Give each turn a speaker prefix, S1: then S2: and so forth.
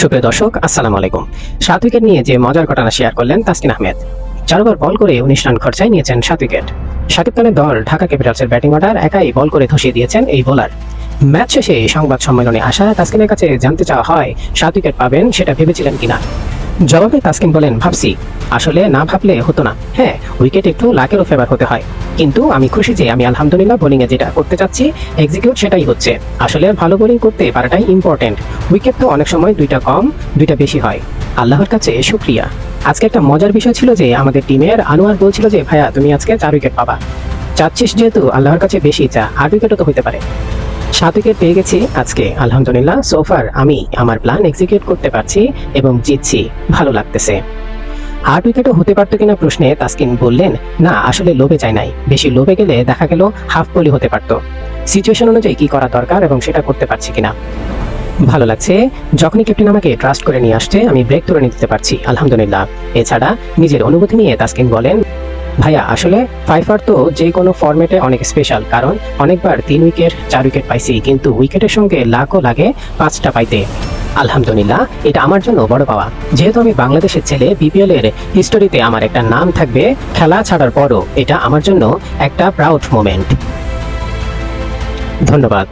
S1: সুপ্রিয় দর্শক, আসসালামু আলাইকুম। সাত উইকেট নিয়ে যে মজার ঘটনা শেয়ার করলেন তাসকিন আহমেদ চার ওভার বল করে উনিশ রান খরচায় নিয়েছেন সাত উইকেট শাকিব খানের দল, ঢাকা ক্যাপিটালসের ব্যাটিং অর্ডার একাই বল করে ধসিয়ে দিয়েছেন এই বোলার ম্যাচ শেষে সংবাদ সম্মেলনে আসা তাসকিনের কাছে জানতে চাওয়া হয়, সাত উইকেট পাবেন সেটা ভেবেছিলেন কিনা? জবাবে তাসকিন বলেন, ভাবছি। আসলে না ভাবলে হতো না। হ্যাঁ উইকেট একটু লাকেরও ফেভার হতে হয়। কিন্তু আমি খুশি যে আমি আলহামদুলিল্লাহ বোলিংয়ে যেটা করতে চাচ্ছি এক্সিকিউট সেটাই হচ্ছে। আসলে ভালো বোলিং করতে পারাটাই ইম্পর্টেন্ট উইকেট তো অনেক সময় দুইটা কম, দুইটা বেশি হয়। আল্লাহর কাছে শুক্রিয়া। আজকে একটা মজার বিষয় ছিল যে আমাদের টিমের আনোয়ার বলছিল যে, ভাইয়া, তুমি আজকে চার উইকেট পাবা। চাচ্ছিস যেহেতু আল্লাহর কাছে বেশি চা আট উইকেটও তো হতে পারে। সাত উইকেট পেয়ে গেছি আজকে, আলহামদুলিল্লাহ সোফার আমি আমার প্ল্যান এক্সিকিউট করতে পারছি এবং জিতছি। ভালো লাগতেছে। আট উইকেটও হতে পারতো কিনা প্রশ্নে তাসকিন বললেন, না, আসলে লোভে চাই নাই। বেশি লোভে গেলে দেখা গেল হাফ বলি হতে পারতো। সিচুয়েশন অনুযায়ী কি করা দরকার এবং সেটা করতে পারছি কিনা? ভালো লাগছে। যখনই ক্যাপ্টেন আমাকে ট্রাস্ট করে নিয়ে আসছে, আমি ব্রেক তুলে নিতে পারছি, আলহামদুলিল্লাহ। এছাড়া নিজের অনুভূতি নিয়ে তাসকিন বলেন, ভাইয়া, আসলে ফাইফার তো যে কোনো ফরম্যাটে অনেক স্পেশাল কারণ অনেকবার তিন উইকেট চার উইকেট পাইছি, কিন্তু উইকেটের সঙ্গে লাখও লাগে পাঁচটা পাইতে। আলহামদুলিল্লাহ, এটা আমার জন্য বড় পাওয়া। যেহেতু আমি বাংলাদেশের ছেলে বিপিএল এর হিস্টোরিতে আমার একটা নাম থাকবে, খেলা ছাড়ার পরও এটা আমার জন্য একটা প্রাউড মোমেন্ট ধন্যবাদ।